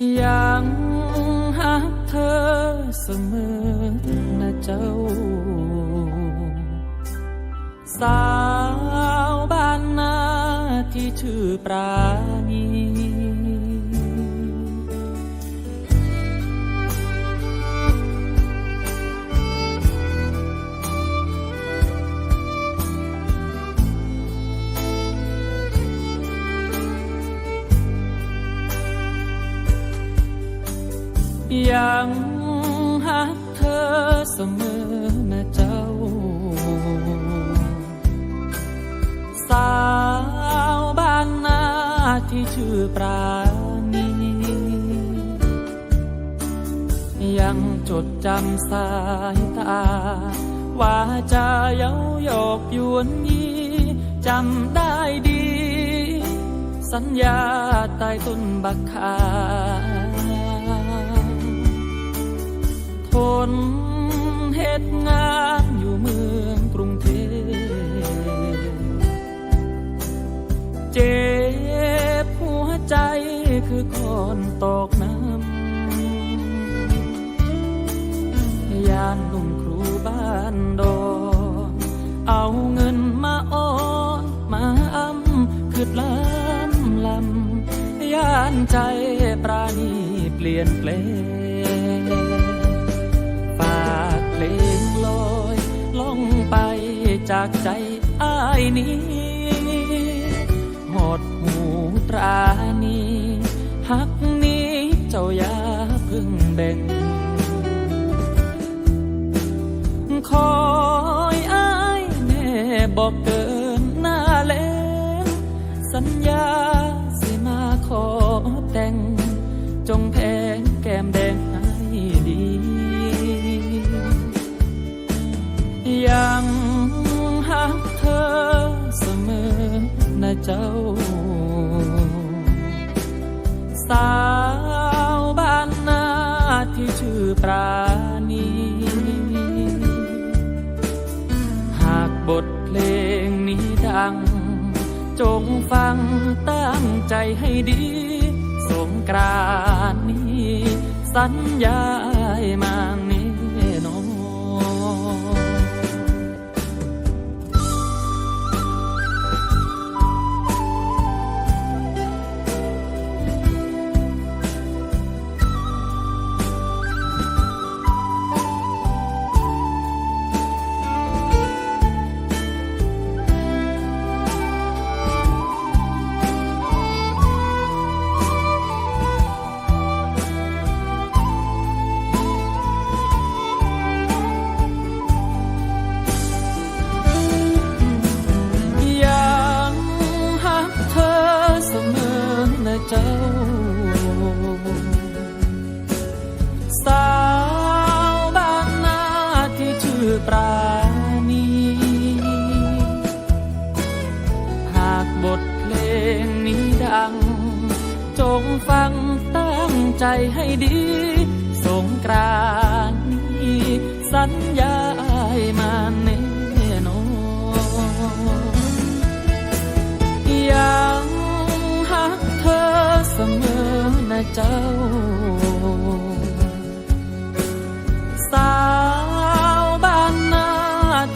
ยังหักเธอเสมอนะเจ้า สาวบ้านนาที่ชื่อปราณี ยังหักเธอเสมอนะเจ้า สาวบ้านนาที่ชื่อปราณี ยังจดจำสายตา ว่าจะเย้าหยอกยวนยีจำได้ดี สัญญาใต้ต้นบักคา นเหตุงานอยู่เมืองกรุงเทพเจ็บหัวใจคือก่อนตกน้ำยานลุงครูบ้านดอนเอาเงินมาอ้อนมาอ้ำคือล้ำลำย่านใจปราณีเปลี่ยนแปลง จากใจอ้ายนี้หดหูตรานีหักนี้เจ้าอย่าเพึ่งแบ่งคอยอ้ายแน่บอกเกินหน้าแลงสัญญาสิมาขอแต่งจงแพ ที่ชื่อปราณี หากบทเพลงนี้ดัง จงฟังตั้งใจให้ดี สงกรานนี้ สัญญาให้มาแน่น สาวบ้านนาที่ชื่อปราณี หากบทเพลงนี้ดัง จงฟังตั้งใจให้ดี สงกรานต์นี้สัญญาให้มาแน่นอนยังหักเธอเสมอนะเจ้า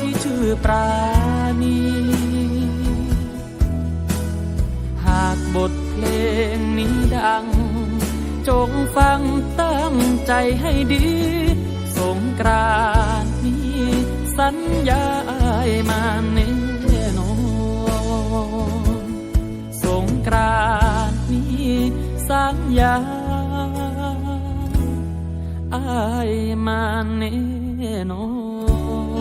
ที่ชื่อปราณี หากบทเพลงนี้ดัง จงฟังตั้งใจให้ดี สงกรานนี้ สัญญาให้มาแน่นอนสงกรานนี้สัญญาอายมาแน่นอน